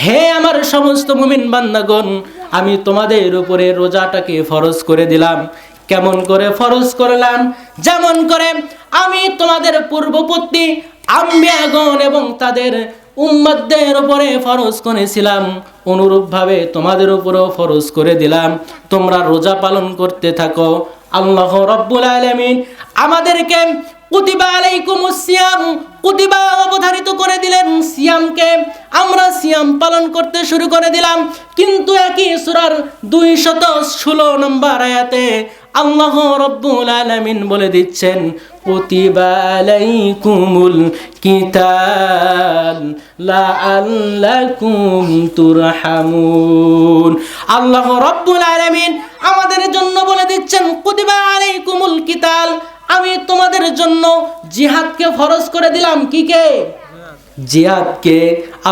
হে আমার সমস্ত মুমিন বান্দাগণ, আমি তোমাদের উপরে রোজাটাকে ফরজ করে দিলাম। কেমন করে ফরজ করলাম? যেমন করে আমি তোমাদের পূর্ববর্তী আম্বিয়াগণ এবং তাদের উম্মতদের উপরে ফরজ করেছিলাম। অনুরূপভাবে তোমাদের উপরেও ফরজ করে দিলাম। তোমরা রোজা পালন করতে থাকো। আল্লাহ রব্বুল আলামিন আমাদেরকে কুতিবা আলাইকুমুস সিয়াম। অবধারিত করে দিলেন সিয়ামকে। আমরা সিয়াম পালন করতে শুরু করে দিলাম। কিন্তু একই সূরার 216 নম্বর আয়াতে আল্লাহ রব্বুল আলামিন বলে দিচ্ছেন, কুতিবা আলাইকুমুল কিতাল লাআল্লাকুম তুরহামুন। আল্লাহ রব্বুল আলামিন আমাদের জন্য বলে দিচ্ছেন, কুতিবা আলাইকুমুল কিতাল আমি তোমাদের জন্য জিহাদকে ফরজ করে দিলাম। কি কে? জিহাদকে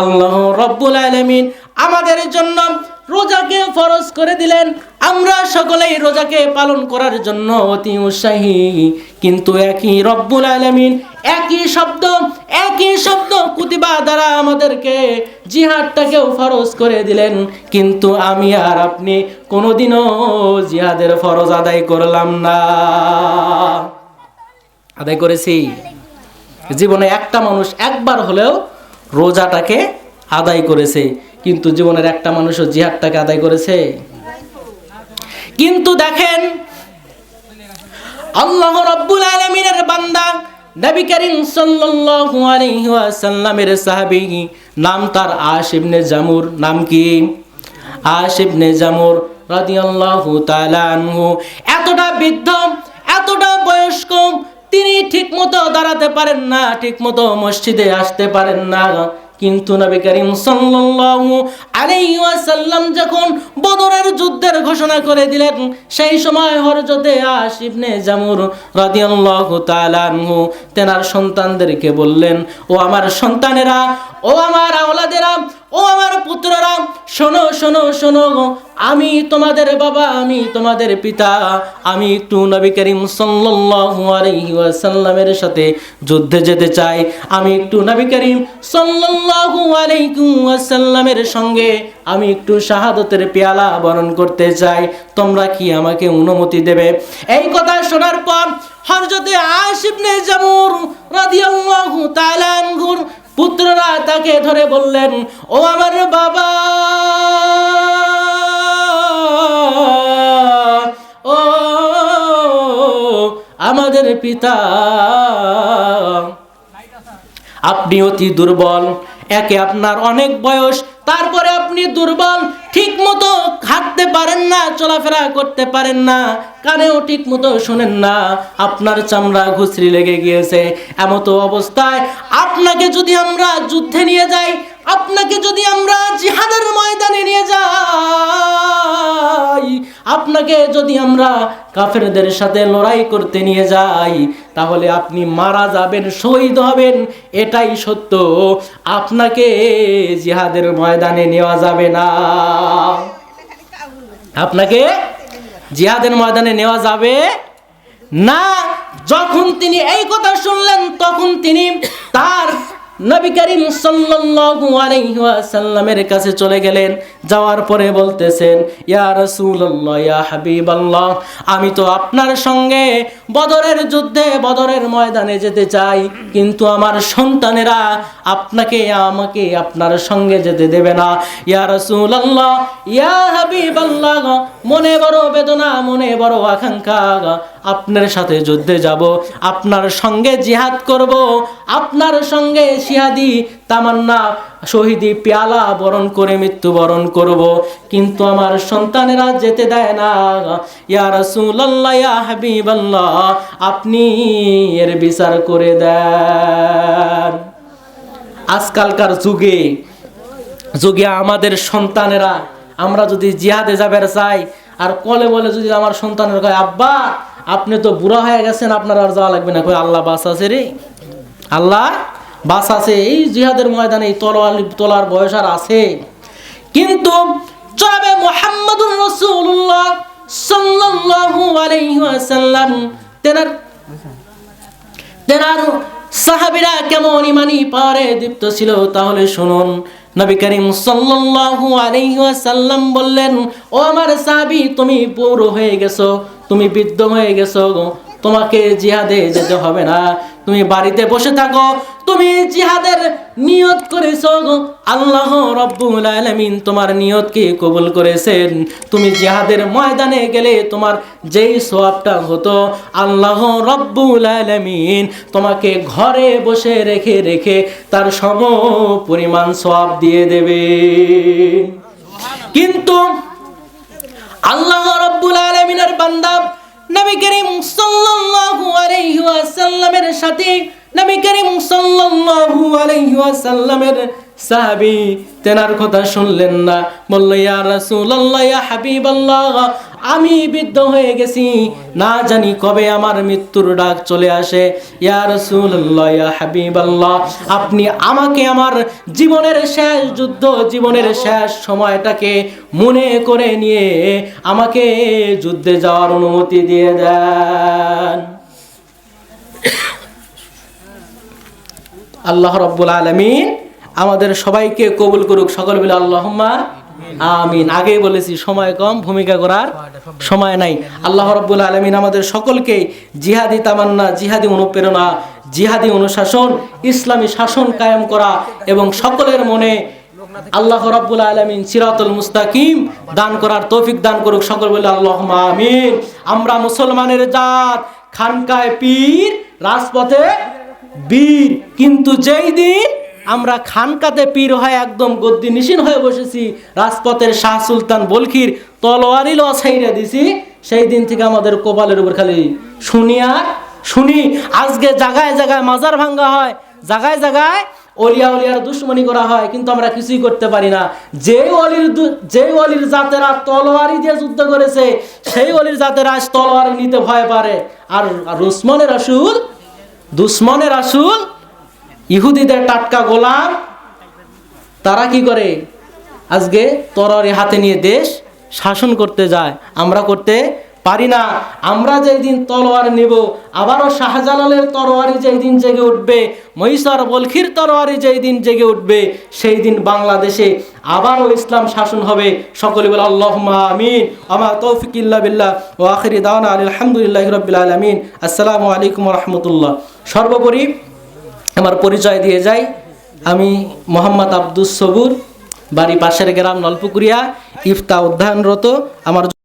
আল্লাহ রব্বুল আলামিন আমাদের জন্য রোজাকে ফরজ করে দিলেন। আমরা সকলেই রোজাকে পালন করার জন্য অতি উৎসাহী। কিন্তু একই রব্বুল আলামিন একই শব্দ একই শব্দ কুতিবা দ্বারা আমাদেরকে জিহাদটাকেও ফরজ করে দিলেন। কিন্তু আমি আর আপনি কোনোদিনও জিহাদের ফরজ আদায় করলাম না। আদায় করেছি। জীবনে একটা মানুষ একবার হলেও রোজাটাকে আদায় করেছে, কিন্তু জীবনের একটা মানুষও জিহাদটাকে আদায় করেছে। কিন্তু দেখেন, আল্লাহ রব্বুল আলামিনের বান্দা নবী করিম সাল্লাল্লাহু আলাইহি ওয়াসাল্লামের সাহাবী, নাম তার আশ ইবনে জামুর, নাম কি? আশ ইবনে জামুর রাদিয়াল্লাহু তাআলা আনহু। এতটা বৃদ্ধ, এতটা বয়স্ক তিনি ঠিকমতো দাঁড়াতে পারেন না, ঠিকমতো মসজিদে আসতে পারেন না। কিন্তু নবী করিম সাল্লাল্লাহু আলাইহি ওয়াসাল্লাম যখন বদরের যুদ্ধের ঘোষণা করে দিলেন, সেই সময় হযরতে আশ ইবনে জামুর রাদিয়াল্লাহু তাআলা আনহু তেনার সন্তানদেরকে বললেন, ও আমার সন্তানেরা, ও আমার আওলাদেরা ও আমার পুত্ররা শোনো শোনো শোনো আমি তোমাদের বাবা, আমি তোমাদের পিতা। আমি একটু নবী করিম সাল্লাল্লাহু সাথে যুদ্ধে যেতে চাই। আমি একটু নবী করিম সাল্লাল্লাহু সঙ্গে আমি একটু শাহাদতের পেয়ালা বরণ করতে চাই। তোমরা কি আমাকে অনুমতি দেবে? এই কথা শোনার পর হযরতে আশিবনে জামুর রাদিয়াল্লাহু পুত্ররা তাকে ধরে বললেন, ও আমার বাবা! ও, আমাদের পিতা! আপনি অতি দুর্বল, একে আপনার অনেক বয়স, তারপরে আপনি দুর্বল ঠিক মতো হাঁটতে পারেন না, চলাফেরা করতে পারেন না, কানেও ঠিক মতো শোনেন না, আপনার চামড়া ঘুষরি লেগে গিয়েছে। এমতো অবস্থায় আপনাকে যদি আমরা যুদ্ধে নিয়ে যাই, আপনাকে যদি আমরা জিহাদের ময়দানে নিয়ে যাই, আপনাকে যদি আমরা কাফেরদের সাথে লড়াই করতে নিয়ে যাই, তাহলে আপনি মারা যাবেন, শহীদ হবেন, এটাই সত্য। আপনাকে জিহাদের ময়দানে নেওয়া যাবে না। আপনাকে জিহাদের ময়দানে নেওয়া যাবে না। যখন তিনি এই কথা শুনলেন, তখন তিনি তার নবী করিম সাল্লাল্লাহু আলাইহি ওয়াসাল্লামের কাছে চলে গেলেন। যাওয়ার পরে বলতেছেন, ইয়া রাসূলুল্লাহ, ইয়া হাবিবাল্লাহ, আমি তো আপনার সঙ্গে বদরের যুদ্ধে, বদরের ময়দানে যেতে চাই, কিন্তু আমার সন্তানেরা আপনাকে, আমাকে আপনার সঙ্গে যেতে দেবে না। ইয়া রাসূলুল্লাহ, ইয়া হাবিবাল্লাহ, মনে বড় বেদনা, মনে বড় আকাঙ্ক্ষা আপনার সাথে যুদ্ধে যাব, আপনার সঙ্গে জিহাদ করব, আপনার সঙ্গে শিহাদি তামান্না, শহীদি পেয়ালা বরণ করে মৃত্যুবরণ করব। কিন্তু আমার সন্তানেরা যেতে দেয় না। ইয়া রাসূলুল্লাহ, ইয়া হাবিবাল্লাহ, আপনি এর বিচার করে দেন। আজকালকার যুগে যুগে আমাদের সন্তানেরা, আমরা যদি জিহাদে যাবার চাই, আর কলে বলে যদি আমার সন্তানের কয় আব্বা আপনি তো বুড়া হয়ে গেছেন, আপনার আর যাওয়া লাগবে না। কই, আল্লাহ বাস আছে রে। আল্লাহ বাস আছে। এই জিহাদের ময়দানে এই তলোয়ার তোলার বয়স আর আছে। কিন্তু জনাবে মোহাম্মদুর রসুল্লাহ সাল্লাল্লাহু আলাইহি ওয়াসাল্লাম, তেনার তেনার সাহাবিরা কেমন ইমানি পারে দীপ্ত ছিল, তাহলে শুনুন। নবী করিম সাল্লাল্লাহু আলাইহি ওয়াসাল্লাম বললেন, ও আমার সাহাবী, তুমি পৌর হয়ে গেছো। তুমি বৃদ্ধ হয়ে গেছো তোমাকে জিহাদে যেতে হবে না। তুমি বাড়িতে বসে থাকো। তুমি জিহাদের নিয়ত করেছ আল্লাহ রব্বুল আলামিন তোমার নিয়তকে কবুল করেছেন। তুমি জিহাদের ময়দানে গেলে তোমার যেই সোয়াবটা হতো, আল্লাহ রব্বুল আলামিন তোমাকে ঘরে বসে রেখে রেখে তার সম পরিমাণ সোয়াব দিয়ে দেবে। কিন্তু আল্লাহ রব্বুল আলমিনের বান্দা, নবী করিম সাল্লাল্লাহু আলাইহি ওয়াসাল্লামের সাথে, নবী করিম সাল্লাল্লাহু আলাইহি ওয়াসাল্লামের সাহাবী, তেনার কথা শুনলেন না। বলল, ইয়া রাসূলুল্লাহ, ইয়া হাবিবাল্লাহ আমি বৃদ্ধ হয়ে গেছি। না জানি কবে আমার মৃত্যুর ডাক চলে আসে। ইয়া রাসূলুল্লাহ, ইয়া হাবিবাল্লাহ, আপনি আমাকে আমার জীবনের শেষ যুদ্ধ, জীবনের শেষ সময়টাকে মনে করে নিয়ে আমাকে যুদ্ধে যাওয়ার অনুমতি দিয়ে দেন। আল্লাহ রব্বুল আলমিন আমাদের সবাইকে কবুল করুক। সকল বলে আল্লাহম্মা আমিন। আগেই বলেছি, সময় কম, ভূমিকা করার সময় নাই। আল্লাহ রব্বুল আলমিন আমাদের সকলকে জিহাদি তামান্না, জিহাদি অনুপ্রেরণা, জিহাদি অনুশাসন, ইসলামী শাসন কায়েম করা এবং সকলের মনে আল্লাহ রাব্বুল আলামিন সিরাতুল মুস্তাকিম দান করার তৌফিক দান করুক। সকল বলে আল্লাহ আমিন। আমরা মুসলমানের জাত, খানকায় পীর, রাজপথে বীর। কিন্তু যেই দিন আমরা খানকাতে পীর হয়ে একদম গদ্দি নিশিন হয়ে বসেছি, রাজপথের শাহ সুলতান বলখির তলোয়ারি লসাইরা দিছি, সেই দিন থেকে আমাদের কপালের উপর খালি শুনি শুনি। আজকে জায়গায় জায়গায় মাজার ভাঙ্গা হয় জায়গায় জায়গায় অলিয়া অলিয়ার দুশ্মনী করা হয়, কিন্তু আমরা কিছুই করতে পারি না। যে অলির যে অলির জাতেরা তলোয়ারি দিয়ে যুদ্ধ করেছে, সেই অলির জাতেরা আজ তলোয়ারি নিতে ভয় পারে। আর রুসমানের রাসূল দুশ্মনের আসুল ইহুদিদের টাটকা গোলাম, তারা কি করে? আজকে তরবারি হাতে নিয়ে দেশ শাসন করতে যায়। আমরা করতে পারি না। আমরা যেই দিন তলোয়ার নিব, আবারও শাহজালালের তরোয়ারি যেই দিন জেগে উঠবে মহিষার বলখির তরোয়ারি যেই দিন জেগে উঠবে, সেই দিন বাংলাদেশে আবারও ইসলাম শাসন হবে। সকলে বলে আল্লাহ আমিন। আমা তৌফিক বিল্লাহ। ও আখিরি দাওয়ানা আলহামদুলিল্লাহ রবিল আলমিন। আসসালামু আলাইকুম রহমতুল্লাহ। সর্বোপরি আমার পরিচয় দিয়ে যাই। আমি মোহাম্মদ আব্দুস সবুর, বাড়ি পাশের গ্রাম নলপুকুরিয়া ইফতা উদ্যানরত। আমার